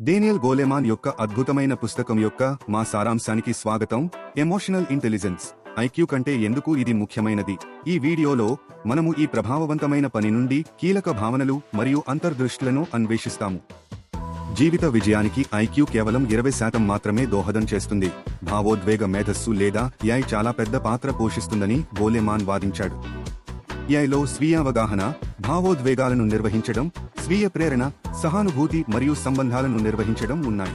Daniel గోలెమాన్ యొక్క అద్భుతమైన పుస్తకం యొక్క మా సారాంశానికి స్వాగతం. ఎమోషనల్ ఇంటెలిజెన్స్ ఐక్యూ కంటే ఎందుకు ఇది ముఖ్యమైనది? ఈ వీడియోలో మనము ఈ ప్రభావవంతమైన పని నుండి కీలక భావనలు మరియు అంతర్దృష్టులను అన్వేషిస్తాము. జీవిత విజయానికి ఐక్యూ కేవలం ఇరవై శాతం మాత్రమే దోహదం చేస్తుంది. భావోద్వేగ మేధస్సు లేదా యాయ్ చాలా పెద్ద పాత్ర పోషిస్తుందని గోలెమాన్ వాదించాడు. ఏఐలో స్వీయ అవగాహన భావోద్వేగాలను నిర్వహించడం స్వీయ ప్రేరణ సహానుభూతి మరియు సంబంధాలను నిర్వహించడం ఉన్నాయి.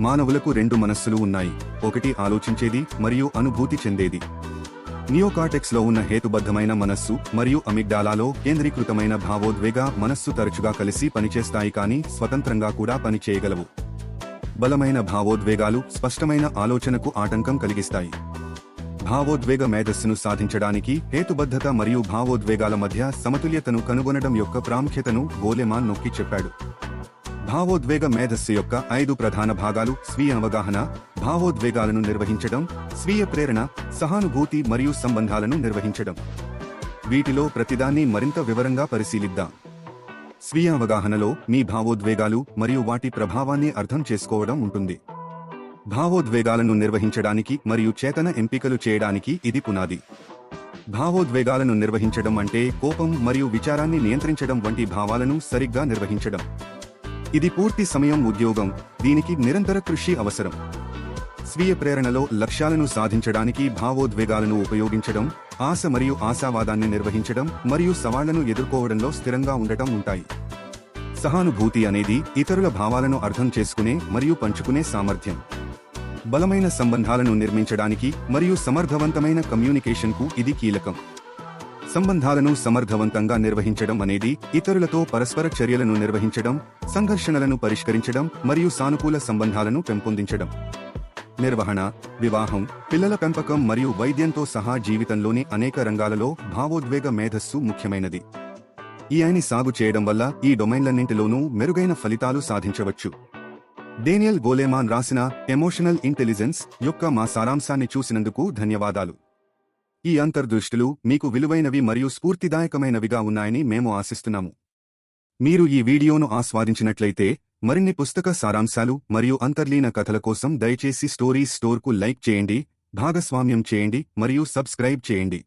మానవులకు రెండు మనస్సులు ఉన్నాయి. ఒకటి ఆలోచించేది మరియు అనుభూతి చెందేది. నియోకాటెక్స్లో ఉన్న హేతుబద్ధమైన మనస్సు మరియు అమిగ్డాలాలో కేంద్రీకృతమైన భావోద్వేగ మనస్సు తరచుగా కలిసి పనిచేస్తాయి కానీ స్వతంత్రంగా కూడా పనిచేయగలవు. బలమైన భావోద్వేగాలు స్పష్టమైన ఆలోచనకు ఆటంకం కలిగిస్తాయి. భావోద్వేగ మేధస్సును సాధించడానికి హేతుబద్ధత మరియు భావోద్వేగాల మధ్య సమతుల్యతను కనుగొనడం యొక్క ప్రాముఖ్యతను గోలెమాన్ నొక్కి చెప్పాడు. భావోద్వేగ మేధస్సు యొక్క ఐదు ప్రధాన భాగాలు స్వీయ అవగాహన భావోద్వేగాలను నిర్వహించడం స్వీయ ప్రేరణ సహానుభూతి మరియు సంబంధాలను నిర్వహించడం. వీటిలో ప్రతిదాన్ని మరింత వివరంగా పరిశీలిద్దాం. స్వీయ అవగాహనలో మీ భావోద్వేగాలు మరియు వాటి ప్రభావాన్ని అర్థం చేసుకోవడం ఉంటుంది. భావోద్వేగాలను నిర్వహించడానికి మరియు చేతన ఎంపికలు చేయడానికి ఇది పునాది. భావోద్వేగాలను నిర్వహించడం అంటే కోపం మరియు విచారాన్ని నియంత్రించడం వంటి భావాలను సరిగ్గా నిర్వహించడం. ఇది పూర్తి సమయం ఉద్యోగం దీనికి నిరంతర కృషి అవసరం. స్వీయ ప్రేరణలో లక్ష్యాలను సాధించడానికి భావోద్వేగాలను ఉపయోగించడం ఆశ మరియు ఆశావాదాన్ని నిర్వహించడం మరియు సవాళ్ళను ఎదుర్కోవడంలో స్థిరంగా ఉండటం ఉంటాయి. సహానుభూతి అనేది ఇతరుల భావాలను అర్థం చేసుకునే మరియు పంచుకునే సామర్థ్యం. బలమైన సంబంధాలను నిర్మించడానికి మరియు సమర్థవంతమైన కమ్యూనికేషన్కు ఇది కీలకం. సంబంధాలను సమర్థవంతంగా నిర్వహించడం అనేది ఇతరులతో పరస్పర చర్యలను నిర్వహించడం సంఘర్షణలను పరిష్కరించడం మరియు సానుకూల సంబంధాలను పెంపొందించడం. నిర్వహణ వివాహం పిల్లల పెంపకం మరియు వైద్యంతో సహా జీవితంలోని అనేక రంగాలలో భావోద్వేగ మేధస్సు ముఖ్యమైనది. ఈ ఐని సాగు చేయడం వల్ల ఈ డొమైన్లన్నింటిలోనూ మెరుగైన ఫలితాలు సాధించవచ్చు. డేనియల్ గోలేమాన్ రాసిన ఎమోషనల్ ఇంటెలిజెన్స్ యొక్క మా సారాంశాన్ని చూసినందుకు ధన్యవాదాలు. ఈ అంతర్దృష్టులు మీకు విలువైనవి మరియు స్ఫూర్తిదాయకమైనవిగా ఉన్నాయని మేము ఆశిస్తున్నాము. మీరు ఈ వీడియోను ఆస్వాదించినట్లయితే మరిన్ని పుస్తక సారాంశాలు మరియు అంతర్లీన కథల కోసం దయచేసి స్టోరీస్ స్టోర్కు లైక్ చేయండి భాగస్వామ్యం చేయండి మరియు సబ్స్క్రైబ్ చేయండి.